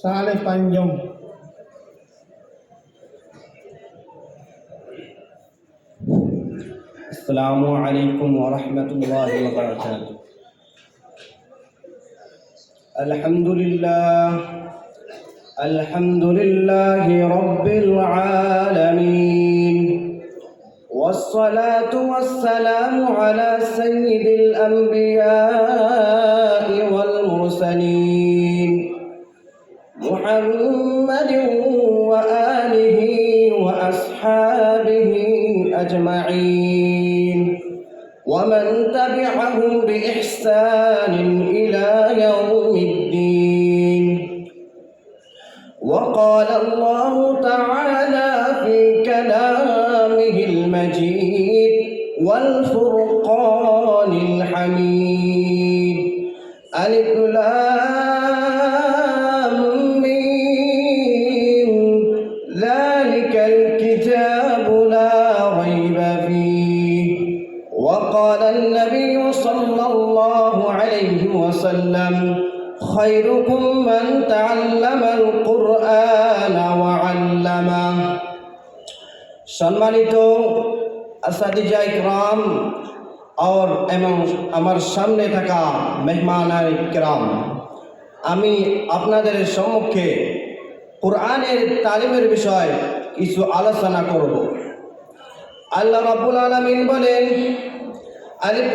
சாலை பஞ்சம் السلام عليكم ورحمة الله وبركاته الحمد لله الحمد لله رب العالمين والصلاة والسلام على سيد الأنبياء ومن تبعهم بإحسان إلى يوم الدين. وقال الله تعالى في كلامه المجيد والفرقان الحميد. ألف وسلم خيركم من تعلم القرآن وعلمه সম্মানিত আসাদিজা ইকরাম और এবং আমার সামনে থাকা মেহমান ইকরাম আমি আপনাদের সম্মুখে কোরআনের তালিমের বিষয় কিছু আলোচনা করব আল্লাহ রাব্বুল আলামিন বলেন আলিফ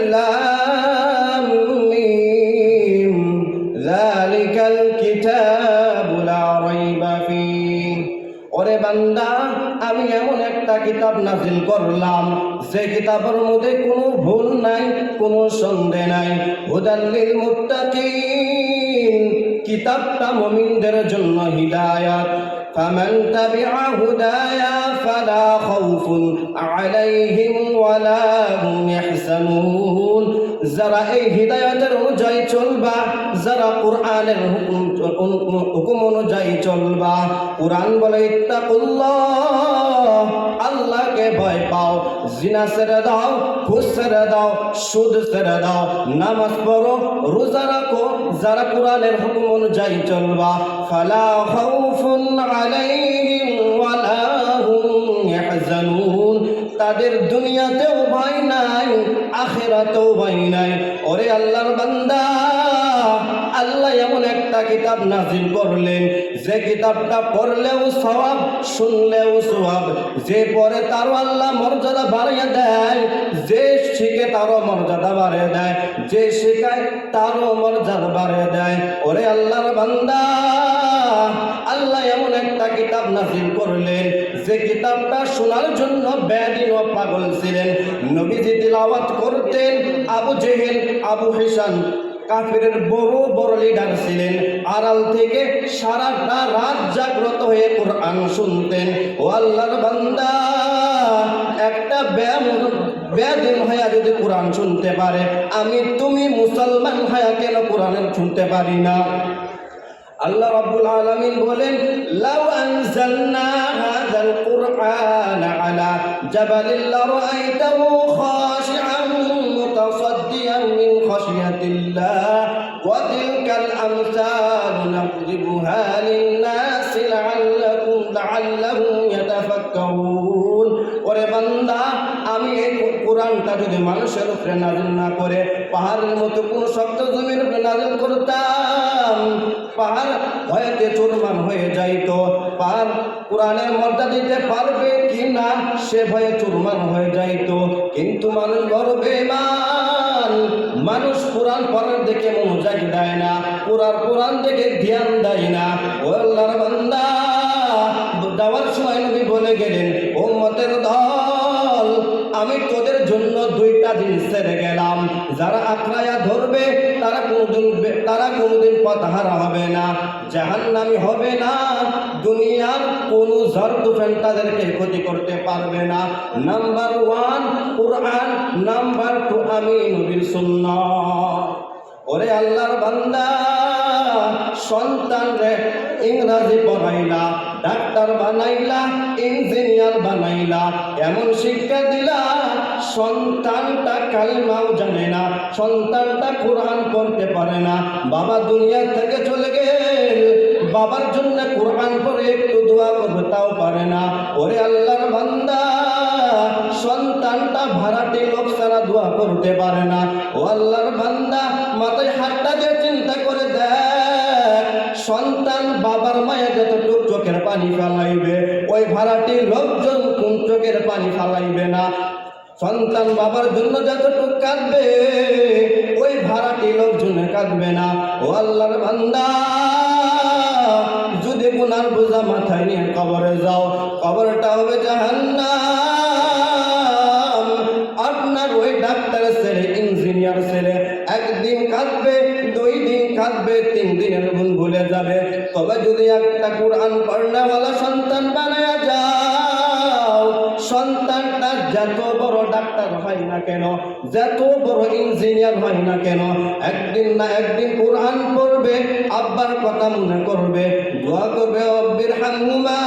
বান্দা আমি এমন একটা কিতাব নাজিল করলাম যে কিতাবের মধ্যে কোনো ভুল নাই কোনো সন্দেহ নাই হুদাল্লিল মুত্তাকিন কিতাবটা মুমিনদের জন্য হিদায়াত فمن تبع هدايا فلا خوف عليهم ولا هم يحزنون যারা এই হৃদায়তের অনুযায়ী চলবা, যারা কোরআনের হুকুম হুকুম অনুযায়ী চলবা, কোরআন বলে, ইত্তাকুল্লাহ, আল্লাহকে ভয় পাও, জিনা ছেড়ে দাও, ঘুষ ছেড়ে দাও, সুদ ছেড়ে দাও, নামাজ পড়ো, রোজা রাখো, যারা কোরআনের হুকুম অনুযায়ী চলবা, ফালা খাউফুন আলাইহিম ওয়ালা হুম ইয়াহজানুন। তাদের দুনিয়াতেও ভয় নাই, আখেরাতেও ভয় নাই। ওরে আল্লাহর বান্দা, আল্লাহ এমন একটা কিতাব নাজিল করলেন, যে কিতাবটা পড়লেও সওয়াব, শুনলেও সওয়াব। যে পড়ে তারও আল্লাহ মর্যাদা বাড়িয়ে দেয়, যে শিখে তারও মর্যাদা বাড়িয়ে দেয়, যে শেখায় তারও মর্যাদা বাড়িয়ে দেয়। ওরে আল্লাহর বান্দা আল্লাহ এমন একটা কিতাব নাজিল করলেন। যে কিতাবটা শোনার জন্য ব্যাদিন ও পাগল ছিলেন। নবীজি তিলাওয়াত করতেন, আবু জেহেল, আবু হিসান কাফিরের বড় বড় লিডার ছিলেন। আড়াল থেকে সারাটা রাত জাগ্রত হয়ে কোরআন শুনতেন। ও আল্লাহর বান্দা, একটা ব্যায়াম ব্যাদিন হইয়া যদি কোরআন শুনতে পারে, আমি তুমি মুসলমান হইয়া কেন কোরআনের শুনতে পারি না? আল্লাহ রাব্বুল আলামিন বলেন লাউ আনজালনা হাযাল কুরআন আলা জাবালিন লারাআইতাহু খাশি'আন মুতাসাদ্দিয়ান মিন খাশিয়াতিল্লাহ ওয়া তিলকাল আমসালু নাদরিবুহা লিন-নাস লা'আল্লাকুম লা'আল্লাহুম ইয়াতাফাক্কারুন কোরআনটা যদি মানুষের উপরে নাজিল না করে, পাহাড়ের মতো কোন শক্ত জমির উপরে নাজিল করতাম, পাহাড় ভয়েতে চুরমান হয়ে যাইতো। পাহাড় কোরআনের মর্যাদা দিতে পারবে কি না, সে ভয়ে চুরমান হয়ে যাইতো। কিন্তু মানুষ বড় বেমান মানুষ কোরআন পড়ার দেখে মনোযোগ দেয় না, কোরআন কোরআন দেখে ধ্যান দেয় না। ও আল্লাহর বান্দা, দেওয়ার সময় নবী বলে গেলেন ও মতের দল আমি তোদের জন্য দুইটা জিনিস ছেড়ে গেলাম। যারা আঁকড়াইয়া ধরবে, তারা কোনোদিন তারা কোনোদিন পথহারা হবে না। জাহান্নামি হবে না। দুনিয়ার কোনো ঝড় তুফান তাদেরকে ক্ষতি করতে পারবে না। নাম্বার ওয়ান, কোরআন। নাম্বার টু, আমি নবীর সুন্নাহ ওরে আল্লাহর বান্দা সন্তান রে ইংরাজি পড়াইলা। ডাক্তার বানাইলা, ইঞ্জিনিয়ার বানাইলা, এমন শিক্ষা দিলা, সন্তানটা কালিমাও জানে না, সন্তানটা কোরআন পড়তে পারে না। বাবা দুনিয়া থেকে চলে গেল, বাবার জন্য কোরআন পরে একটু দোয়া করবে, তাও পারে না। ওরে আল্লাহর বান্দা, সন্তানটা ভাড়াটে লোক সারা দোয়া করতে পারে না। ও আল্লাহর বান্দা, মাথায় হাতটা দিয়ে চিন্তা করে দেখ, সন্তান বাবার মায়া যতটুক চোখের পানি ফেলাইবে, ওই ভাড়াটি লোকজন কোন চোখের পানি ফেলাইবে না। সন্তান বাবার জন্য যতটুক কাঁদবে, ওই ভাড়াটি লোকজনে কাঁদবে না। ও আল্লাহর বান্দা, যদি গুনার বোঝা মাথায় নিয়ে কবরে যাও, কবরটা হবে জাহান্নাম। আপনার ওই ডাক্তার ছেলে, ইঞ্জিনিয়ার ছেলে, একদিন কাঁদবে, দুই দিন কাঁদবে, তিন দিনের গুণ ভুলে যাবে। তবে যদি একটা কোরআন পড়নাওয়ালা সন্তান বানায়া যাও। সন্তানটা যত বড় ডাক্তার হয় না কেন, যত বড় ইঞ্জিনিয়ার হয় না কেন, একদিন না একদিন কোরআন পড়বে, আব্বার কথা মনে করবে। দোয়া করবে অব্বির হামুমা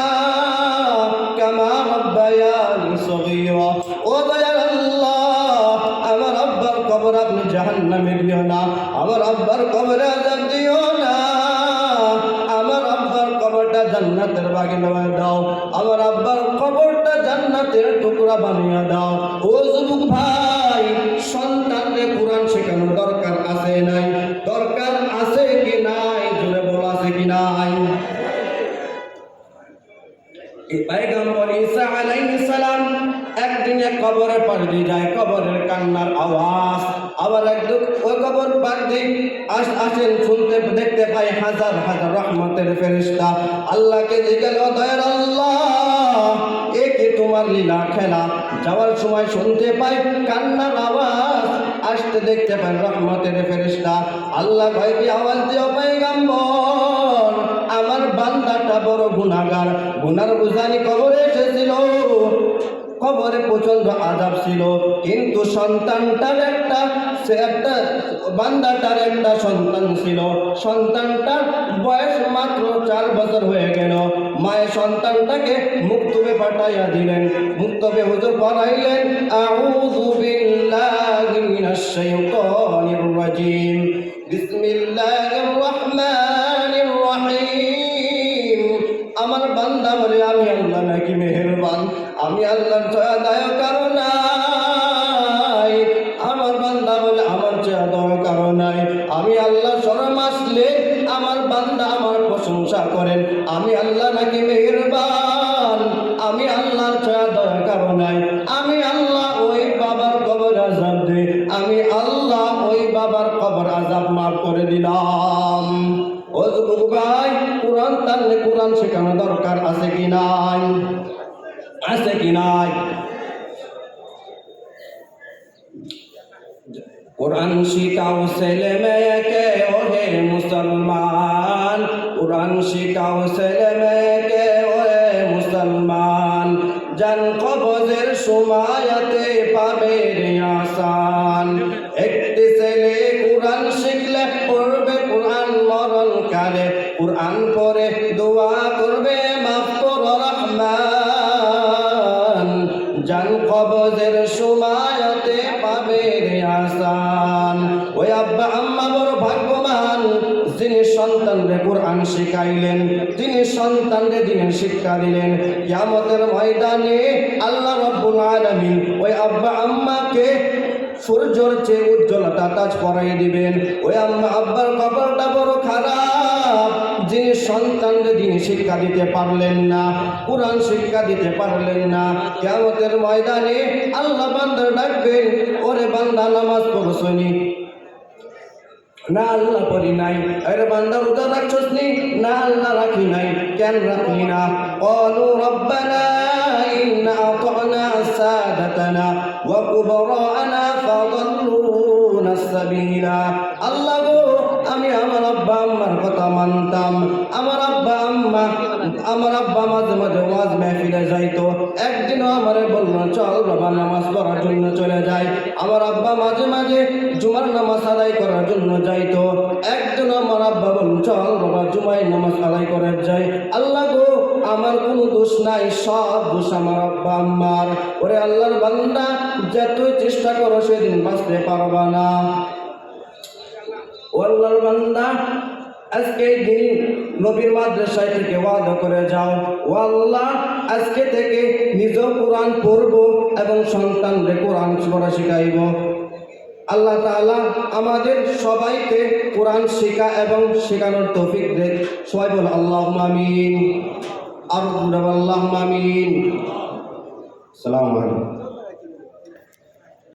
কামা রব্বায়ানি সগীরা। ও দয়াল আল্লাহ, আমার আব্বার কবর আপনি জাহান্নামে দিও না, আমার আব্বার কবরে আজাব দিও না। কবরটা বাগে নামায় দাও। আমার আব্বার কবরটা জান্নাতের টুকরা বানিয়ে দাও। ও যুবক ভাই সন্তানকে কোরআন শেখানো দরকার আছে নাই? দরকার আছে কি নাই? জোরে বলা, আছে কি নাই? এই পয়গম্বর ঈসা আলাইহিস সালাম একদিনে কবরের পাশ দিয়ে যায়, কবরের কান্নার আওয়াজ। আবার একদিন ওই কবর পাশ দিয়ে আস, আসেন, শুনতে, দেখতে পাই হাজার হাজার রহমতের ফেরেশতা। আল্লাহকে জিজ্ঞেস দয়ার আল্লাহ, এ কি তোমার লীলা খেলা? যাওয়ার সময় শুনতে পাই কান্নার আওয়াজ, আসতে দেখতে পাই রহমতের ফেরেশতা। আল্লাহ কয় কি আওয়াজ দিও পয়গম্বর, আমার বান্দাটা বড় গুণাগার গুনার বুঝানি কবরে এসেছিল। কবরে প্রচণ্ড আজাব ছিল। কিন্তু সন্তানটার একটা, সে একটা বান্দাটার একটা সন্তান ছিল। সন্তানটার বয়স মাত্র চার বছর হয়ে গেল। মায়ের সন্তানটাকে মুক্তবে পাঠাইয়া দিলেন। মুক্তবে হুজুর পড়াইলেন, আউযু বিল্লাহি মিনাশ শাইতানির রাজিম। বিসমিল্লাহির আমার বান্দা বলে, আমি আল্লাহ নাকি মেহেরবান। আমি আল্লাহর দয়া দয়া কোরআন শিখাও ছেলে মেয়েকে ওহে মুসলমান। কোরআন শিখাও ছেলে মেয়েকে ওহে মুসলমান। জান কবজের সময়তে পাবে আসান। একটি ছেলে কোরআন শিখলে পড়বে, কোরআন মরণ কালে। কোরআন পরে তিনি সন্তানরে দিনের শিক্ষা দিলেন। কিয়ামতের ময়দানে আল্লাহ রব্বুল আলামিন ওই আব্বা আম্মাকে সূর্যর চেয়ে উজ্জ্বলতা তাজ পরাই দিবেন। ওই আম্মা আব্বার কপালটা বড় খারাপ। যিনি সন্তানদের যিনি শিক্ষা দিতে পারলেন না, কোরআন শিক্ষা দিতে পারলেন না কেমতের ময়দানে আল্লাহ বান্দার ডাকবেন, ওরে বান্দা, নামাজ পড়ছনি না আল্লাহ পড়ি নাই আরে বান্দা রোজা রাখছস নি না আল্লাহ রাখি নাই কেন রাখলি না قالوا ربنا إن أطعنا سادتنا وكبراءنا فضلونا السبيل আল্লাহ গো আমি আমার আব্বা, আম্মার কথা মানতাম। আমার আব্বা, আম্মা, আমার আব্বা মাঝে মাঝে ওয়াজ মেহফিলে যাইতো। একদিনও আমারে বলল, চল বাবা, নামাজ পড়ার জন্য চলে যাই। আমার আব্বা মাঝে মাঝে জুমার নামাজ আদায় করার জন্য যাইতো। একদিন আমার আব্বা বলল, চল বাবা জুমাই নামাজ আদায় করে যাই। আল্লাহ গো, আমার কোনো দোষ নাই, সব দোষ আমার আব্বা, আম্মার। ওরে আল্লাহর বান্দা যে তুই চেষ্টা করো, সেদিন বাঁচতে পারবা না। ও আল্লাহর বান্দা, আজকে দিন নবীর মাদ্রাসায় থেকে ওয়াদা করে যাও। ও আল্লাহ আজকে থেকে নিজ কোরআন পড়ব এবং সন্তানদের কোরআন পড়া শিখাইব। আল্লাহ তাআলা আমাদের সবাইকে কোরআন শেখা এবং শেখানোর তৌফিক দেখ সবাই বল আল্লাহ আমিন। আর আল্লাহ আমিন। সালাম আলাইকুম।